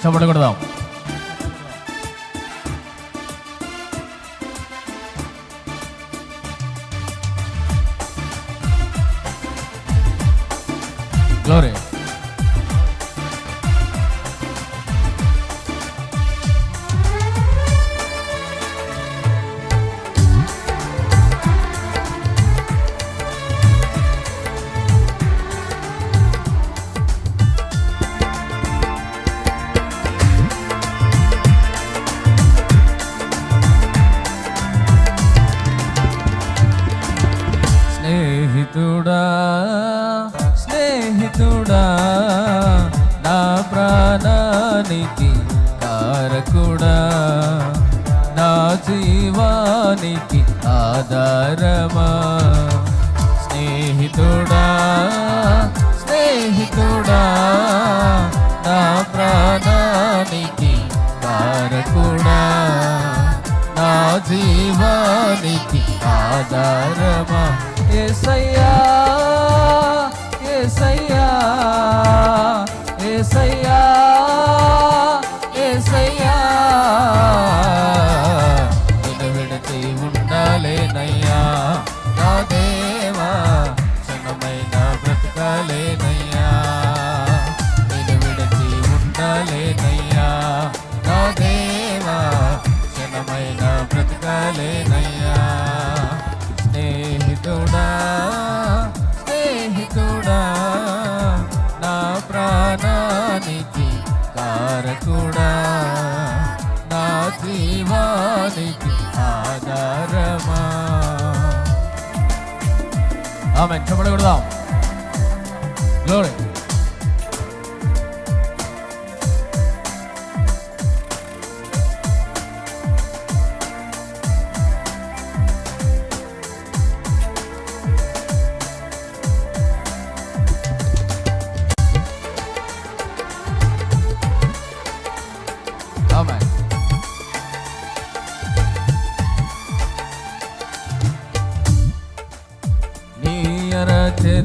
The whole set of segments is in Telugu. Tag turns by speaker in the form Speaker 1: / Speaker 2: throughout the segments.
Speaker 1: చప్పట్లు కొడదాం గ్లోరీ జీవానికి ఆధారమా? స్నేహితుడా స్నేహితుడా నా ప్రాణానికి కారకుడా? నా జీవానికి ఆధారమా? ఏసయ్యా ఏసయ్యా ఏసయ్యా కారకుడా నా జీవానికి ఆధారమా ఆమె చెప్పడకూడదాం గ్లోరీ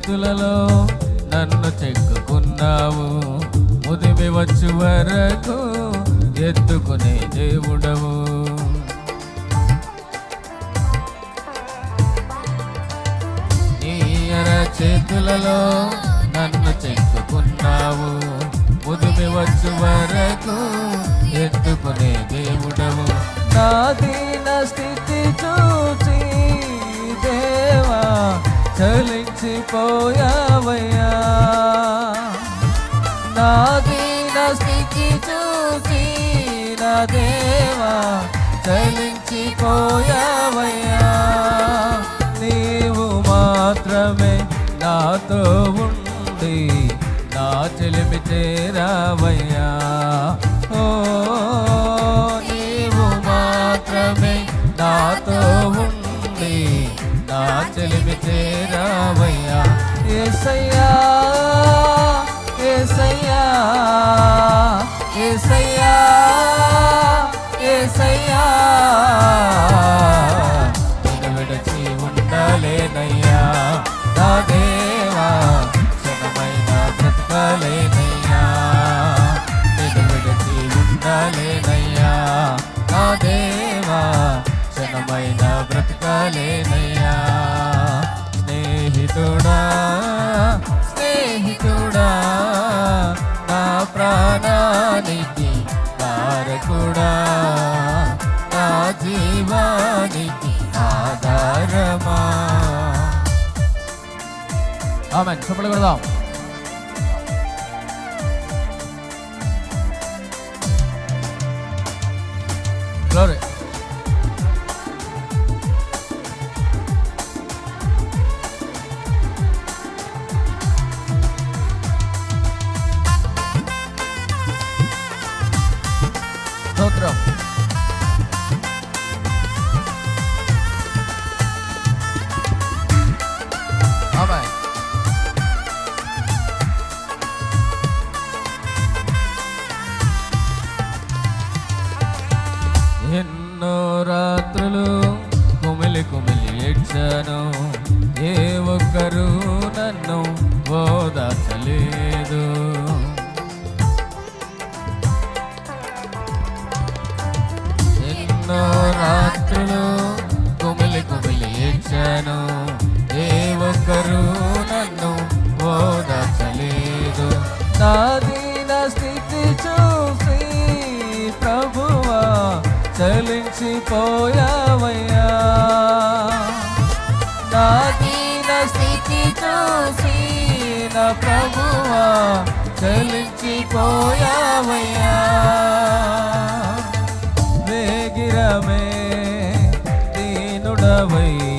Speaker 1: చేతులలో నన్ను చెక్కుకున్నావు. ఉదిమి వచ్చు వరకు ఎత్తుకునే దేవుడవు. నీయర చేతులలో నన్ను చెక్కుకున్నావు. ఉదిమి వచ్చు వరకు ఎత్తుకునే దేవుడవు. నా స్థితి చూచి దేవా మర్చిపోయావయ్యా. నా దీన స్థితి చూసి నా దేవా చలించిపోయావయ్యా. నీవు మాత్రమే నాతో ఉండి నా చెలిమి చేరావయ్యా. ఓ నీవు మాత్రమే నాతో ఉండి నా చెలిమి చేరావయ్యా ఏసయ్యా ఏసయ్యా ఏసయ్యా ఏసయ్యా. విడచి ఉండలేనయ్యా. నా దేవా క్షణమైన బ్రతకలేనయ్యా. నేను విడచి ఉండలేనయ్యా. నా దేవా క్షణమైన బ్రతకలేనయ్యా స్నేహితుడా స్నేహితుడా నా ప్రాణానికి కారకుడా నా జీవానికి ఆధారమా ఆమె చెప్పలు కొడదాం పోయావయ్యా నాకీన స్థితి చూసి నా ప్రభువా చలించిపోయావయ్యా. వేగిరమే దీనుడవయ్యా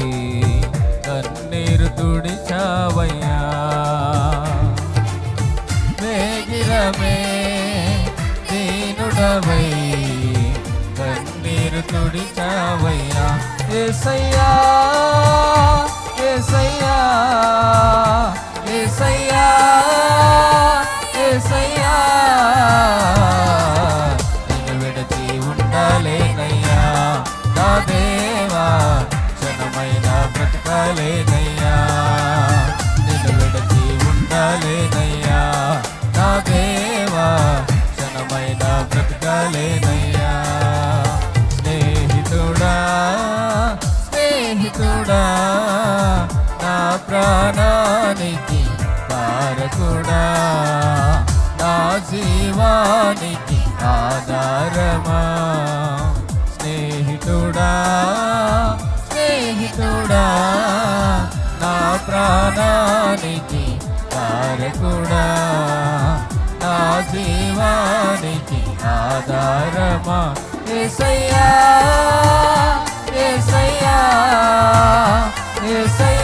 Speaker 1: ఏసయ్యా ఏసయ్యా ఏసయ్యా ఏసయ్యా. నిన్ను విడచి ఉండలేనయ్యా నా దేవా క్షణమైన బ్రతకలేనయ్యా. ప్రాణానికి కారకుడా. నా జీవానికి ఆధారమా. స్నేహితుడా స్నేహితుడా. నా ప్రాణానికి కారకుడా. నా జీవానికి ఆధారమా. ఏసయ్యా ఏసయ్యా ఏసయ్యా ఏసయ్యా.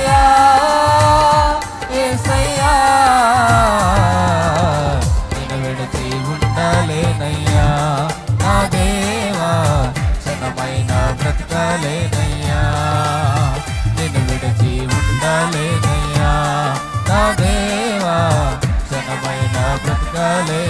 Speaker 1: ఉండలేనయ్యా